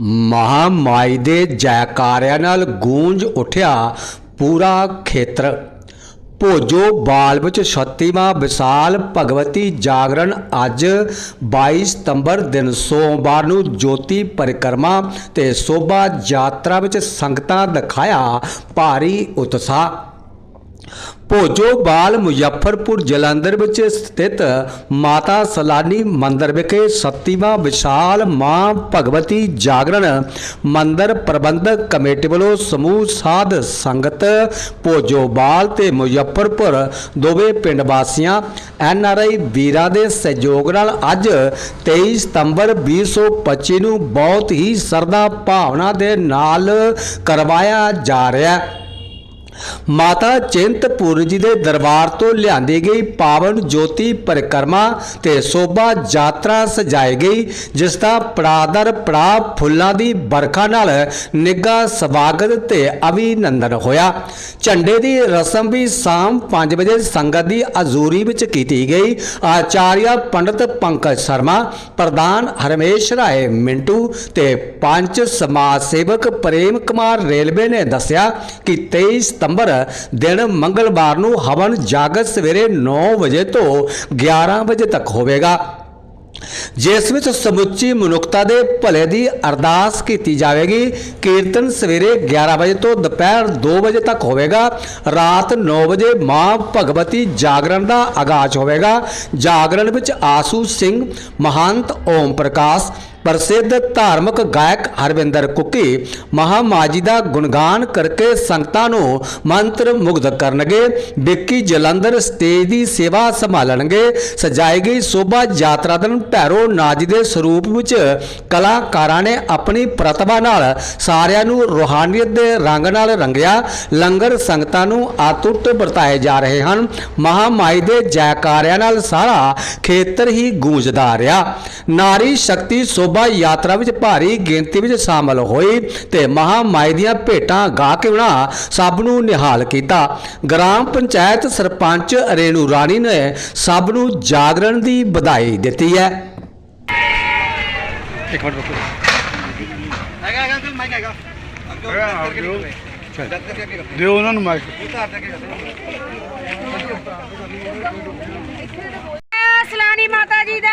ਮਹਾਮਾਈ ਦੇ ਜੈਕਾਰਿਆਂ ਨਾਲ ਗੂੰਜ ਉੱਠਿਆ ਪੂਰਾ ਖੇਤਰ। ਭੋਜੋ ਬਾਲ ਵਿੱਚ 36ਵਾਂ ਵਿਸਾਲ ਭਗਵਤੀ ਜਾਗਰਣ ਅੱਜ 22 ਸਤੰਬਰ ਦਿਨ ਸੋਮਵਾਰ ਨੂੰ ਜੋਤੀ ਪਰਿਕਰਮਾ ਤੇ ਸੋਭਾ ਯਾਤਰਾ ਵਿੱਚ ਸੰਗਤਾਂ ਦਿਖਾਇਆ ਭਾਰੀ ਉਤਸ਼ਾਹ। ਭੋਜੋ ਬਾਲ ਮੁਜ਼ੱਫਰਪੁਰ ਜਲੰਧਰ ਵਿੱਚ ਸਥਿਤ ਮਾਤਾ ਸਲਾਨੀ ਮੰਦਿਰ ਵਿਖੇ 37ਵਾਂ ਵਿਸ਼ਾਲ ਮਾਂ ਭਗਵਤੀ ਜਾਗਰਣ ਮੰਦਿਰ ਪ੍ਰਬੰਧਕ ਕਮੇਟੀ ਵੱਲੋਂ ਸਮੂਹ ਸਾਧ ਸੰਗਤ, ਭੋਜੋ ਬਾਲ ਤੇ ਮੁਜ਼ੱਫਰਪੁਰ ਦੋਵੇਂ ਪਿੰਡ ਵਾਸੀਆਂ, ਐਨ ਆਰ ਆਈ ਵੀਰਾਂ ਦੇ ਸਹਿਯੋਗ ਨਾਲ ਅੱਜ 23 ਸਤੰਬਰ 2025 ਨੂੰ ਬਹੁਤ ਹੀ ਸਰਦਾ ਭਾਵਨਾ ਦੇ ਨਾਲ ਕਰਵਾਇਆ ਜਾ ਰਿਹਾ ਹੈ। ਮਾਤਾ ਚਿੰਤਪੁਰ ਜੀ ਦੇ ਦਰਬਾਰ ਤੋਂ ਲਿਆਂਦੀ ਗਈ ਪਾਵਨ ਜੋਤੀ ਪਰਿਕਰਮਾ ਤੇ ਸੋਭਾ ਯਾਤਰਾ ਸਜਾਈ ਗਈ, ਜਿਸ ਦਾ ਪੜਾਦਰ ਪੜਾ ਫੁੱਲਾਂ ਦੀ ਬਰਖਾ ਨਾਲ ਨਿੱਘਾ ਸਵਾਗਤ ਤੇ ਅਭਿਨੰਦਨ ਹੋਇਆ। ਝੰਡੇ ਦੀ ਰਸਮ ਵੀ ਸ਼ਾਮ 5 ਵਜੇ ਸੰਗਤ ਦੀ ਹਜ਼ੂਰੀ ਵਿੱਚ ਕੀਤੀ ਗਈ। ਆਚਾਰੀਆ ਪੰਡਤ ਪੰਕਜ ਸ਼ਰਮਾ, ਪ੍ਰਧਾਨ ਹਰਮੇਸ਼ ਰਾਏ ਮਿੰਟੂ ਤੇ ਪੰਜ ਸਮਾਜ ਸੇਵਕ ਪ੍ਰੇਮ ਕੁਮਾਰ ਰੇਲਵੇ ਨੇ ਦੱਸਿਆ ਕਿ 23 ਸਤੰਬਰ ਦਿਨ ਮੰਗਲਵਾਰ ਨੂੰ ਹਵਨ ਜਾਗਤ ਸਵੇਰੇ 9 ਵਜੇ ਤੋਂ 11 ਵਜੇ ਤੱਕ ਹੋਵੇਗਾ। ਜਿਸ ਵਿੱਚ ਸਮੁੱਚੀ ਮਨੁੱਖਤਾ ਦੇ ਭਲੇ ਦੀ ਅਰਦਾਸ ਕੀਤੀ ਜਾਵੇਗੀ। ਕੀਰਤਨ ਸਵੇਰੇ 11 ਵਜੇ ਤੋਂ ਦੁਪਹਿਰ 2 ਵਜੇ ਤੱਕ ਹੋਵੇਗਾ। ਰਾਤ 9 ਵਜੇ ਮਾਂ ਭਗਵਤੀ ਜਾਗਰਣ ਦਾ ਆਗਾਜ਼ ਹੋਵੇਗਾ। ਜਾਗਰਣ ਵਿੱਚ ਆਸੂ ਸਿੰਘ, ਮਹੰਤ ਓਮ ਪ੍ਰਕਾਸ਼ ਪ੍ਰਸਿੱਧ ਧਾਰਮਿਕ ਗਾਇਕ ਹਰਵਿੰਦਰ ਕੁੱਕੀ ਮਹਾਮਾਜੀ ਦਾ ਗੁਣਗਾਨ ਕਰਕੇ ਸੰਗਤਾਂ ਨੂੰ ਮੰਤਰ ਮੁਗਧ ਕਰਨਗੇ, ਵਿੱਕੀ ਜਲੰਧਰ ਸਟੇਜ ਦੀ ਸੇਵਾ ਸੰਭਾਲਣਗੇ, ਸਜਾਈ ਗਈ ਸੋਭਾ ਯਾਤਰਾ ਦਿਨ ਭੈਰੋ ਨਾਜੀ ਦੇ ਸਰੂਪ ਵਿੱਚ ਕਲਾਕਾਰਾਂ ਨੇ ਆਪਣੀ ਪ੍ਰਤਿਭਾ ਨਾਲ ਸਾਰਿਆਂ ਨੂੰ ਰੂਹਾਨੀਅਤ ਦੇ ਰੰਗ ਨਾਲ ਰੰਗਿਆ। ਲੰਗਰ ਸੰਗਤਾਂ ਨੂੰ ਆਤੁੱਟ ਵਰਤਾਏ ਜਾ ਰਹੇ ਹਨ। ਮਹਾਮਾਈ ਦੇ ਜੈਕਾਰਿਆਂ ਨਾਲ ਸਾਰਾ ਖੇਤਰ ਹੀ ਗੂੰਜਦਾ ਰਿਹਾ। ਨਾਰੀ ਸ਼ਕਤੀ ਸੋਭਾ ਯਾਤਰਾ ਵਿੱਚ ਭਾਰੀ ਗਿਣਤੀ ਵਿੱਚ ਸ਼ਾਮਲ ਹੋਈ ਤੇ ਮਹਾਮਾਈ ਦੀਆਂ ਭੇਟਾਂ ਗਾ ਕੇ ਉਹਨਾਂ ਸਭ ਨੂੰ ਨਿਹਾਲ ਕੀਤਾ। ਗ੍ਰਾਮ ਪੰਚਾਇਤ ਸਰਪੰਚ ਰੇਣੂ ਰਾਣੀ ਨੇ ਸਭ ਨੂੰ ਜਾਗਰਣ ਦੀ ਵਧਾਈ ਦਿੱਤੀ ਹੈ। ਇੱਕ ਮਿੰਟ ਰੁਕੋ। ਹੈਗਾ ਹੈਗਾ ਅੰਕਲ ਮਾਈਕ ਹੈਗਾ। ਅੰਕਲ ਹੈਗਾ, ਕਰਕੇ ਦਿਓ। ਨਿਕਲੇ ਚੱਲ। ਕਰਕੇ ਅੱਗੇ ਕਰੋ ਦਿਓ ਉਹਨਾਂ ਨੂੰ ਮਾਈਕ ਉਤਾਰ ਕਰਕੇ ਕਰੋ ਸਲਾਨੀ ਮਾਤਾ ਜੀ ਦਾ